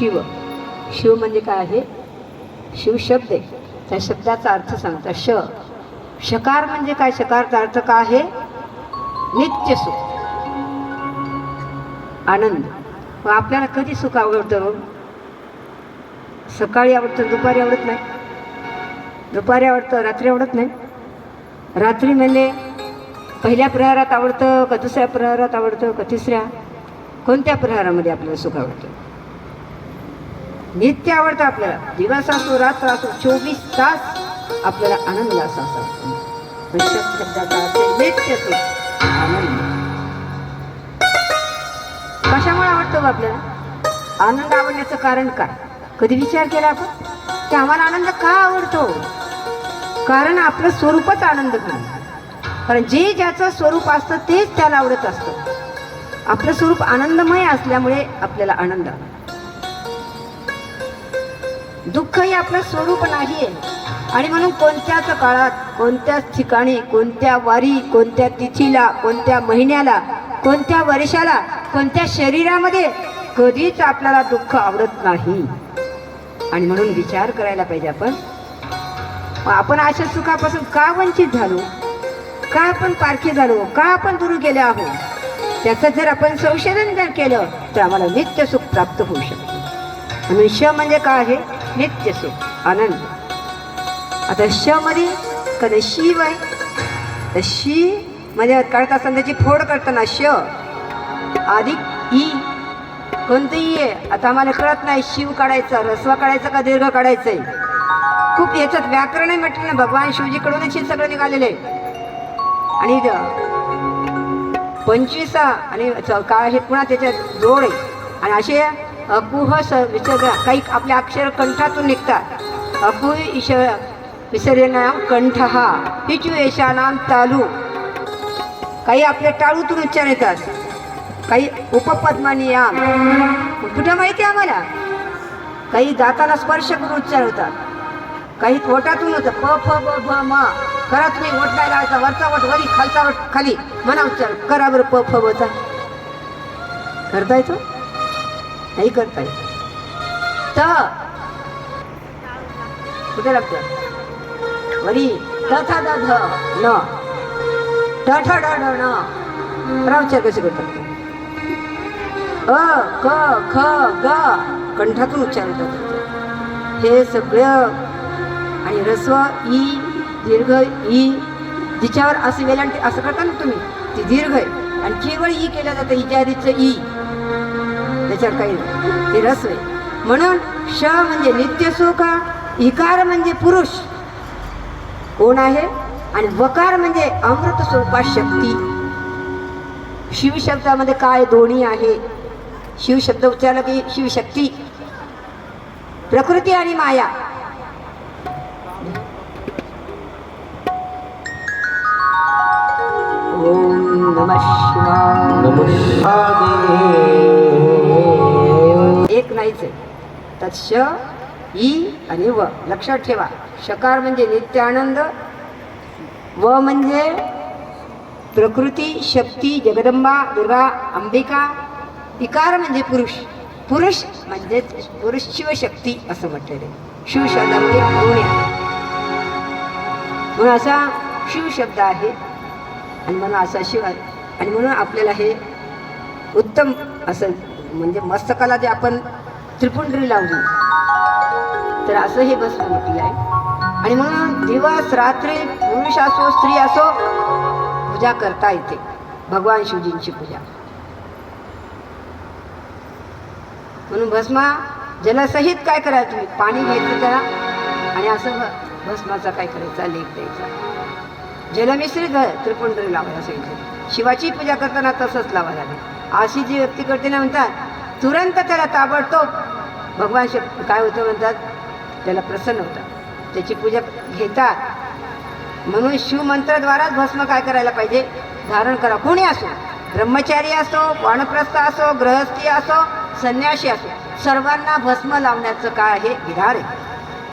शिव. शिव म्हणजे काय आहे? शिव शब्द आहे. त्या शब्दाचा अर्थ सांगता श. शकार म्हणजे काय? शकारचा अर्थ काय आहे? नित्य सुख. आनंद. व आपल्याला कधी सुख आवडतं हो? सकाळी आवडतं दुपारी आवडत नाही. दुपारी आवडतं रात्री आवडत नाही. रात्री म्हणजे पहिल्या प्रहारात आवडतं का दुसऱ्या प्रहारात आवडतं का तिसऱ्या? कोणत्या प्रहारामध्ये आपल्याला सुख आवडतं? नित्य आवडतं आपल्याला. दिवस असो रात्र असो चोवीस तास आपल्याला आनंद असा असतो. शब्दाचा अर्थ नित्य आनंद. कशामुळे आवडतो बा आपल्याला? आनंद आवडण्याचं कारण काय? कधी विचार केला आपण? की आम्हाला आनंद का आवडतो? कारण आपलं स्वरूपच आनंद घेऊन कारण जे ज्याचं स्वरूप असतं तेच त्याला आवडत असतं. आपलं स्वरूप आनंदमय असल्यामुळे आपल्याला आनंद आला दुःख हे आपलं स्वरूप नाही आहे आणि म्हणून कोणत्याच काळात कोणत्याच ठिकाणी कोणत्या वारी कोणत्या तिथीला कोणत्या महिन्याला कोणत्या वर्षाला कोणत्या शरीरामध्ये कधीच आपल्याला दुःख आवडत नाही. आणि म्हणून विचार करायला पाहिजे आपण. आपण अशा सुखापासून का वंचित झालो? का आपण पारखे झालो? का आपण दूर गेले आहोत? त्याचं जर आपण संशोधन जर केलं तर आम्हाला नित्य सुख प्राप्त होऊ शकते. आणि श म्हणजे काय आहे? नित्य सुख आनंद। आता श मध्ये कधी शिव आहे तर शी मध्ये म्हणजे काढत असताना त्याची फोड करताना श. अधिक ई कोणतंही आहे आता आम्हाला कळत नाही शिव काढायचा रस्वा काढायचा का दीर्घ काढायचा आहे खूप याच्यात व्याकरण आहे म्हटलं ना भगवान शिवजीकडूनच हे सगळं निघालेलं आहे. आणि पंचवीसा आणि च- काय हे पुन्हा त्याच्यात जोड आहे. आणि असे अकुह स विसर्ग काही आपल्या अक्षर कंठातून निघतात. अकुह ईश विसर्जनाम कंठ हा हिचू येशानाम तालू. काही आपल्या टाळूतून उच्चार येतात. काही उपपद्मानी याम कुठं माहिती आहे आम्हाला? काही दाताला स्पर्श करून उच्चार होतात. काही पोटातून होतं. प फ ब भ म. करा तुम्ही ओट नाही लावायचा. वरचा वट वरी खालचा वट खाली. म्हणा उच्चार. करा बरं प फ बचा करता येतो नाही करता येत त कुठे लागतं? वरी. तथा थ द न. ठ ठ न करा उच्चार कसे करतात? अ क ख ग. कंठातून उच्चार होतात हे सगळं आणि रस्व ई दीर्घ ई जिच्यावर असं वेलांटी असं करता ना तुम्ही ती दीर्घ आहे. आणि केवळ ई केलं जातं इजारीचं ई. त्याच्यावर काही नाही. ते रस्व आहे म्हणून श म्हणजे नित्य सुख इकार म्हणजे पुरुष. कोण आहे? आणि वकार म्हणजे अमृत स्वरूपा शक्ती. शिव शब्दामध्ये काय दोन्ही आहे? शिव शब्द उच्चारला की शिवशक्ती प्रकृती आणि माया. ओम नमः शिवाय. एक नाहीच आहे. त्यात श ई आणि व. लक्षात ठेवा. शकार म्हणजे नित्य आनंद व म्हणजे प्रकृती शक्ती जगदंबा दुर्गा अंबिका. इकार म्हणजे पुरुष. पुरुष म्हणजे पुरुष शिवशक्ती असं म्हटलेलं आहे. शिव शब्द म्हणून असा शिव शब्द आहे. आणि म्हणून असा शिव आहे. आणि म्हणून आपल्याला हे उत्तम असं म्हणजे मस्तकाला जे आपण त्रिपुंडरी लावली तर असं हे भस्म आहे. आणि म्हणून दिवस रात्री पुरुष असो स्त्री असो पूजा करता येते. भगवान शिवजींची पूजा. म्हणून भस्मा जलसहित काय करायचं तुम्ही? पाणी घ्यायचं त्याला आणि असं भस्माचा काय करायचा? लेख द्यायचा. जलमिश्रित त्रिपुंडरी लावायला सांगितलं. शिवाची पूजा करताना तसंच लावा लागेल. अशी जी व्यक्ती करते ना म्हणतात तुरंत त्याला ताबडतोब भगवान शिव काय होतं म्हणतात? त्याला प्रसन्न होतात. त्याची पूजा घेतात. म्हणून शिवमंत्राद्वाराच भस्म काय करायला पाहिजे? धारण करा. कोणी असो ब्रह्मचारी असो वानप्रस्थ असो ग्रहस्थी असो संन्यासी असो सर्वांना भस्म लावण्याचं काय आहे? विधार आहे.